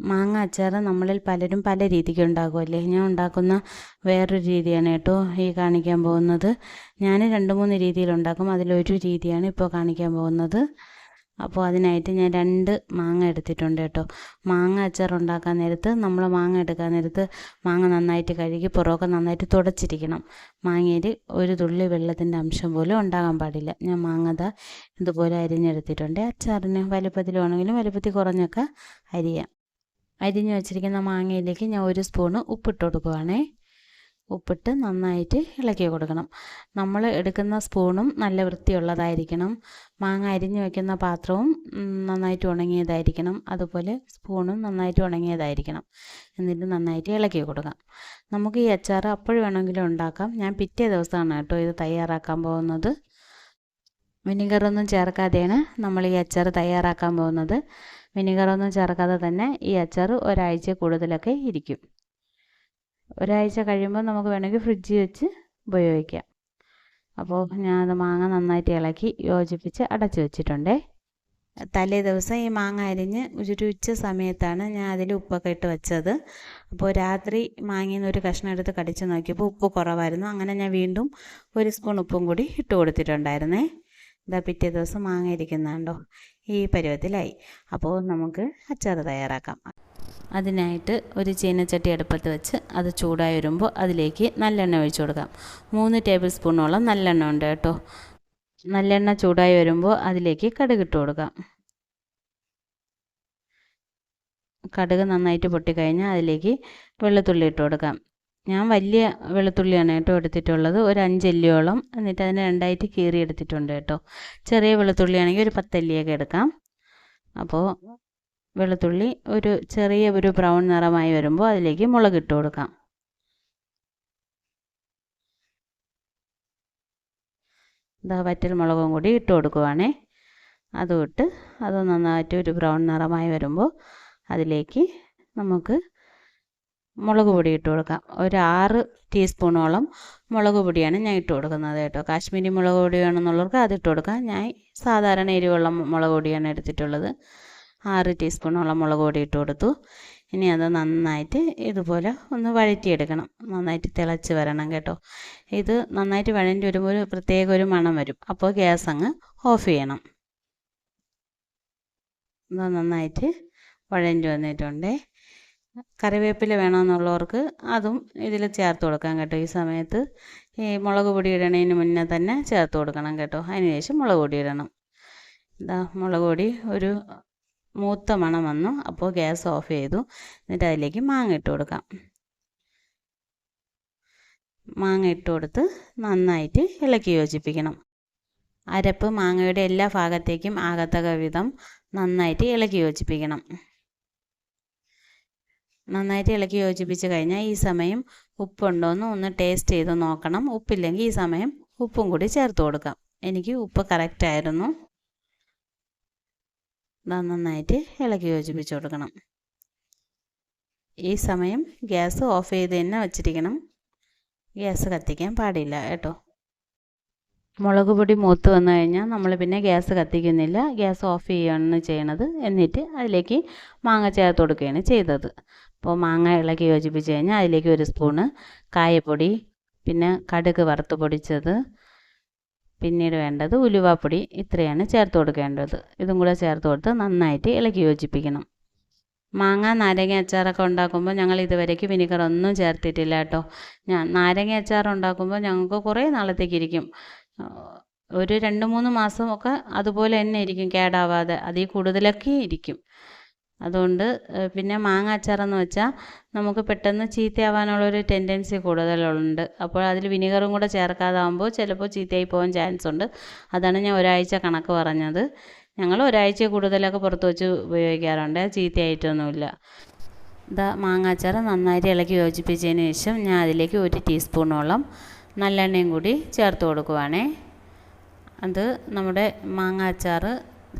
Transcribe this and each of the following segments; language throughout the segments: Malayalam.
മാങ്ങ അച്ചാർ നമ്മളിൽ പലരും പല രീതിക്ക് ഉണ്ടാക്കുമല്ലേ ഞാൻ ഉണ്ടാക്കുന്ന വേറൊരു രീതിയാണ് കേട്ടോ ഈ കാണിക്കാൻ പോകുന്നത്. ഞാൻ രണ്ട് മൂന്ന് രീതിയിൽ ഉണ്ടാക്കും. അതിലൊരു രീതിയാണ് ഇപ്പോൾ കാണിക്കാൻ പോകുന്നത്. അപ്പോൾ അതിനായിട്ട് ഞാൻ രണ്ട് മാങ്ങ എടുത്തിട്ടുണ്ട് കേട്ടോ. മാങ്ങ അച്ചാർ ഉണ്ടാക്കാൻ നേരത്ത് നമ്മൾ മാങ്ങ എടുക്കാൻ നേരത്ത് മാങ്ങ നന്നായിട്ട് കഴുകി പുറമൊക്കെ നന്നായിട്ട് തുടച്ചിരിക്കണം. മാങ്ങയിൽ ഒരു തുള്ളി വെള്ളത്തിന്റെ അംശം പോലും ഉണ്ടാകാൻ പാടില്ല. ഞാൻ മാങ്ങത ഇതുപോലെ അരിഞ്ഞെടുത്തിട്ടുണ്ട്. അച്ചാറിന് വലുപ്പത്തിൽ വേണമെങ്കിലും വലുപ്പത്തിൽ കുറഞ്ഞൊക്കെ അരിയാം. അരിഞ്ഞ് വെച്ചിരിക്കുന്ന മാങ്ങയിലേക്ക് ഞാൻ ഒരു സ്പൂണ് ഉപ്പിട്ട് കൊടുക്കുവാണേ. ഉപ്പിട്ട് നന്നായിട്ട് ഇളക്കി കൊടുക്കണം. നമ്മൾ എടുക്കുന്ന സ്പൂണും നല്ല വൃത്തിയുള്ളതായിരിക്കണം. മാങ്ങ അരിഞ്ഞു വയ്ക്കുന്ന പാത്രവും നന്നായിട്ട് ഉണങ്ങിയതായിരിക്കണം. അതുപോലെ സ്പൂണും നന്നായിട്ട് ഉണങ്ങിയതായിരിക്കണം. എന്നിട്ട് നന്നായിട്ട് ഇളക്കി കൊടുക്കാം. നമുക്ക് ഈ അച്ചാർ അപ്പോഴും വേണമെങ്കിലും ഉണ്ടാക്കാം. ഞാൻ പിറ്റേ ദിവസമാണ് കേട്ടോ ഇത് തയ്യാറാക്കാൻ പോകുന്നത്. വിനിഗറൊന്നും ചേർക്കാതെയാണ് നമ്മൾ ഈ അച്ചാർ തയ്യാറാക്കാൻ പോകുന്നത്. വിനിഗറൊന്നും ചേർക്കാതെ തന്നെ ഈ അച്ചാർ ഒരാഴ്ച കൂടുതലൊക്കെ ഇരിക്കും. ഒരാഴ്ച കഴിയുമ്പോൾ നമുക്ക് വേണമെങ്കിൽ ഫ്രിഡ്ജിൽ വെച്ച് ഉപയോഗിക്കാം. അപ്പോൾ ഞാൻ ഞാനത് മാങ്ങ നന്നായിട്ട് ഇളക്കി യോജിപ്പിച്ച് അടച്ചു വെച്ചിട്ടുണ്ടേ. തലേ ദിവസം ഈ മാങ്ങ അരിഞ്ഞ് ഒരു ഉച്ച സമയത്താണ് ഞാൻ അതിൽ ഉപ്പൊക്കെ ഇട്ട് വെച്ചത്. അപ്പോൾ രാത്രി മാങ്ങയിൽ നിന്ന് ഒരു കഷ്ണം എടുത്ത് കടിച്ച് നോക്കിയപ്പോൾ ഉപ്പ് കുറവായിരുന്നു. അങ്ങനെ ഞാൻ വീണ്ടും ഒരു സ്പൂൺ ഉപ്പും കൂടി ഇട്ട് കൊടുത്തിട്ടുണ്ടായിരുന്നേ. ഇതാ പിറ്റേ ദിവസം മാങ്ങ ഇരിക്കുന്നുണ്ടോ ഈ പരുവത്തിലായി. അപ്പോൾ നമുക്ക് അച്ചാർ തയ്യാറാക്കാം. അതിനായിട്ട് ഒരു ചീനച്ചട്ടി അടുപ്പത്ത് വെച്ച് അത് ചൂടായി വരുമ്പോൾ അതിലേക്ക് നല്ലെണ്ണ ഒഴിച്ചു കൊടുക്കാം. മൂന്ന് ടേബിൾ സ്പൂണോളം നല്ലെണ്ണ ഉണ്ട് കേട്ടോ. നല്ലെണ്ണ ചൂടായി വരുമ്പോൾ അതിലേക്ക് കടുക് ഇട്ട് കൊടുക്കാം. കടുക് നന്നായിട്ട് പൊട്ടിക്കഴിഞ്ഞാൽ അതിലേക്ക് വെള്ളത്തുള്ളി ഇട്ട് കൊടുക്കാം. ഞാൻ വലിയ വെളുത്തുള്ളിയാണ് കേട്ടോ എടുത്തിട്ടുള്ളത്. ഒരു അഞ്ചല്ലിയോളം. എന്നിട്ട് അതിനെ രണ്ടായിട്ട് കീറി എടുത്തിട്ടുണ്ട് കേട്ടോ. ചെറിയ വെളുത്തുള്ളിയാണെങ്കിൽ ഒരു പത്തല്ലിയൊക്കെ എടുക്കാം. അപ്പോൾ വെളുത്തുള്ളി ഒരു ചെറിയ ഒരു ബ്രൗൺ നിറമായി വരുമ്പോൾ അതിലേക്ക് മുളക് ഇട്ട് കൊടുക്കാം. ഇതാ വറ്റൽ മുളകും കൂടി ഇട്ട് കൊടുക്കുവാണേ. അതും ഇട്ട് അത് നന്നായിട്ട് ഒരു ബ്രൗൺ നിറമായി വരുമ്പോൾ അതിലേക്ക് നമുക്ക് മുളക് പൊടി ഇട്ട് കൊടുക്കാം. ഒരു ആറ് ടീസ്പൂണോളം മുളക് പൊടിയാണ് ഞാൻ ഇട്ട് കൊടുക്കുന്നത് കേട്ടോ. കാശ്മീരി മുളക് പൊടി വേണമെന്നുള്ളവർക്ക് അത് ഇട്ട് കൊടുക്കാം. ഞാൻ സാധാരണ എരിവുള്ള മുളക് പൊടിയാണ് എടുത്തിട്ടുള്ളത്. ആറ് ടീസ്പൂണോളം മുളക് പൊടി ഇട്ട് കൊടുത്തു. ഇനി അത് നന്നായിട്ട് ഇതുപോലെ ഒന്ന് വഴറ്റിയെടുക്കണം. നന്നായിട്ട് തിളച്ച് വരണം കേട്ടോ. ഇത് നന്നായിട്ട് വഴണ്ടി വരുമ്പോൾ ഒരു പ്രത്യേക ഒരു മണം വരും. അപ്പോൾ ഗ്യാസ് അങ്ങ് ഓഫ് ചെയ്യണം. ഇത് നന്നായിട്ട് വഴണ്ടി വന്നിട്ടുണ്ടേ. കറിവേപ്പില വേണമെന്നുള്ളവർക്ക് അതും ഇതിൽ ചേർത്ത് കൊടുക്കാം കേട്ടോ. ഈ സമയത്ത് ഈ മുളക് പൊടി ഇടണതിന് മുന്നേ തന്നെ ചേർത്ത് കൊടുക്കണം കേട്ടോ. അതിന് ശേഷം മുളക് പൊടി ഇടണം. ഇതാ മുളക് പൊടി ഒരു മൂത്ത മണം വന്നു. അപ്പോൾ ഗ്യാസ് ഓഫ് ചെയ്തു. എന്നിട്ട് അതിലേക്ക് മാങ്ങ ഇട്ട് കൊടുക്കാം. മാങ്ങ ഇട്ട് കൊടുത്ത് നന്നായിട്ട് ഇളക്കി യോജിപ്പിക്കണം. അരപ്പ് മാങ്ങയുടെ എല്ലാ ഭാഗത്തേക്കും ആകത്തക വിധം നന്നായിട്ട് ഇളക്കി യോജിപ്പിക്കണം. നന്നായിട്ട് ഇളക്കി യോജിപ്പിച്ച് കഴിഞ്ഞാൽ ഈ സമയം ഉപ്പുണ്ടോ എന്ന് ഒന്ന് ടേസ്റ്റ് ചെയ്ത് നോക്കണം. ഉപ്പില്ലെങ്കിൽ ഈ സമയം ഉപ്പും കൂടി ചേർത്ത് കൊടുക്കാം. എനിക്ക് ഉപ്പ് കറക്റ്റായിരുന്നു നന്നായിട്ട് ഇളക്കി യോജിപ്പിച്ച് കൊടുക്കണം. ഈ സമയം ഗ്യാസ് ഓഫ് ചെയ്ത് തന്നെ വച്ചിരിക്കണം. ഗ്യാസ് കത്തിക്കാൻ പാടില്ല കേട്ടോ. മുളക് പൊടി മൂത്ത് വന്നു കഴിഞ്ഞാൽ നമ്മൾ പിന്നെ ഗ്യാസ് കത്തിക്കുന്നില്ല. ഗ്യാസ് ഓഫ് ചെയ്യുകയാണ് ചെയ്യണത്. എന്നിട്ട് അതിലേക്ക് മാങ്ങ ചേർത്ത് കൊടുക്കുകയാണ് ചെയ്തത്. അപ്പോൾ മാങ്ങ ഇളക്കി യോജിപ്പിച്ച് കഴിഞ്ഞാൽ അതിലേക്ക് ഒരു സ്പൂണ് കായപ്പൊടി പിന്നെ കടുക് വറുത്ത് പൊടിച്ചത് പിന്നീട് വേണ്ടത് ഉലുവാപ്പൊടി ഇത്രയാണ് ചേർത്ത് കൊടുക്കേണ്ടത്. ഇതും കൂടെ ചേർത്ത് കൊടുത്ത് നന്നായിട്ട് ഇളക്കി യോജിപ്പിക്കണം. മാങ്ങ നാരങ്ങ അച്ചാറൊക്കെ ഉണ്ടാക്കുമ്പോൾ ഞങ്ങൾ ഇതുവരേക്ക് വിനിഗർ ഒന്നും ചേർത്തിട്ടില്ല കേട്ടോ. ഞാൻ നാരങ്ങ അച്ചാർ ഉണ്ടാക്കുമ്പോൾ ഞങ്ങൾക്ക് കുറേ നാളത്തേക്ക് ഇരിക്കും. ഒരു രണ്ട് മൂന്ന് മാസമൊക്കെ അതുപോലെ തന്നെ ഇരിക്കും കേടാവാതെ. അതിൽ കൂടുതലൊക്കെ ഇരിക്കും. അതുകൊണ്ട് പിന്നെ മാങ്ങ അച്ചാറെന്ന് വെച്ചാൽ നമുക്ക് പെട്ടെന്ന് ചീത്തയാവാനുള്ളൊരു ടെൻഡൻസി കൂടുതലുണ്ട്. അപ്പോൾ അതിൽ വിനിഗറും കൂടെ ചേർക്കാതാകുമ്പോൾ ചിലപ്പോൾ ചീത്തയായി പോകാൻ ചാൻസ് ഉണ്ട്. അതാണ് ഞാൻ ഒരാഴ്ച കണക്ക് പറഞ്ഞത്. ഞങ്ങൾ ഒരാഴ്ച കൂടുതലൊക്കെ പുറത്ത് വെച്ച് ഉപയോഗിക്കാറുണ്ട്. ചീത്തയായിട്ടൊന്നുമില്ല. ഇതാ മാങ്ങ അച്ചാർ നന്നായിട്ട് ഇളക്കി യോജിപ്പിച്ചതിന് ശേഷം ഞാൻ അതിലേക്ക് ഒരു ടീസ്പൂണോളം നല്ലെണ്ണയും കൂടി ചേർത്ത് കൊടുക്കുവാണേ. അത് നമ്മുടെ മാങ്ങ അച്ചാർ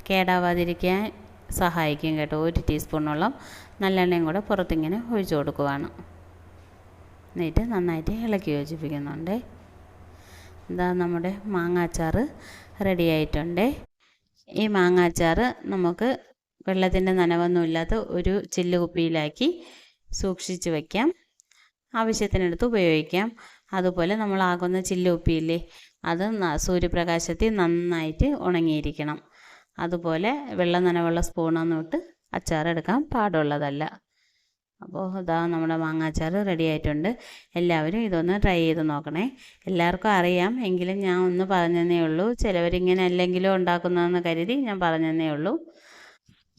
കേടാവാതിരിക്കാൻ സഹായിക്കും കേട്ടോ. ഒരു ടീസ്പൂണോളം നല്ലെണ്ണയും കൂടെ പുറത്തിങ്ങനെ ഒഴിച്ചു കൊടുക്കുവാണ്. എന്നിട്ട് നന്നായിട്ട് ഇളക്കി യോജിപ്പിക്കുന്നുണ്ട്. ഇതാ നമ്മുടെ മാങ്ങാച്ചാർ റെഡി ആയിട്ടുണ്ട് ഈ മാങ്ങാച്ചാർ നമുക്ക് വെള്ളത്തിന്റെ നനവൊന്നുമില്ലാത്ത ഒരു ചില്ല് കുപ്പിയിലാക്കി സൂക്ഷിച്ച് വയ്ക്കാം ആവശ്യത്തിനടുത്ത് ഉപയോഗിക്കാം. അതുപോലെ നമ്മളാകുന്ന ചില്ല് കുപ്പിയില്ലേ അത് സൂര്യപ്രകാശത്തിൽ നന്നായിട്ട് ഉണങ്ങിയിരിക്കണം. അതുപോലെ വെള്ളം നനവുള്ള സ്പൂണൊന്നും ഇട്ട് അച്ചാറെടുക്കാൻ പാടുള്ളതല്ല. അപ്പോൾ ഇതാ നമ്മുടെ മാങ്ങാച്ചാർ റെഡി ആയിട്ടുണ്ട്. എല്ലാവരും ഇതൊന്ന് ട്രൈ ചെയ്ത് നോക്കണേ. എല്ലാവർക്കും അറിയാം. എങ്കിലും ഞാൻ ഒന്ന് പറഞ്ഞതേ ഉള്ളൂ. ചിലവരിങ്ങനെ അല്ലെങ്കിലും ഉണ്ടാക്കുന്നതെന്ന് കരുതി ഞാൻ പറഞ്ഞതേ ഉള്ളൂ.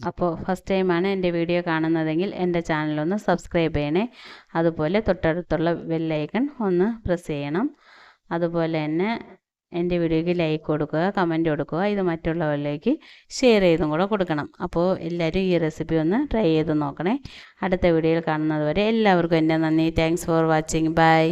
അപ്പോൾ ഫസ്റ്റ് ടൈമാണ് എന്റെ വീഡിയോ കാണുന്നതെങ്കിൽ എന്റെ ചാനലൊന്ന് സബ്സ്ക്രൈബ് ചെയ്യണേ. അതുപോലെ തൊട്ടടുത്തുള്ള ബെല്ലൈക്കൺ ഒന്ന് പ്രസ് ചെയ്യണം. അതുപോലെ തന്നെ എന്റെ വീഡിയോയ്ക്ക് ലൈക്ക് കൊടുക്കുക കമന്റ് കൊടുക്കുക ഇത് മറ്റുള്ളവരിലേക്ക് ഷെയർ ചെയ്തും കൂടെ കൊടുക്കണം. അപ്പോൾ എല്ലാവരും ഈ റെസിപ്പി ഒന്ന് ട്രൈ ചെയ്ത് നോക്കണേ. അടുത്ത വീഡിയോയിൽ കാണുന്നത് വരെ എല്ലാവർക്കും എന്റെ നന്ദി. Thanks for watching bye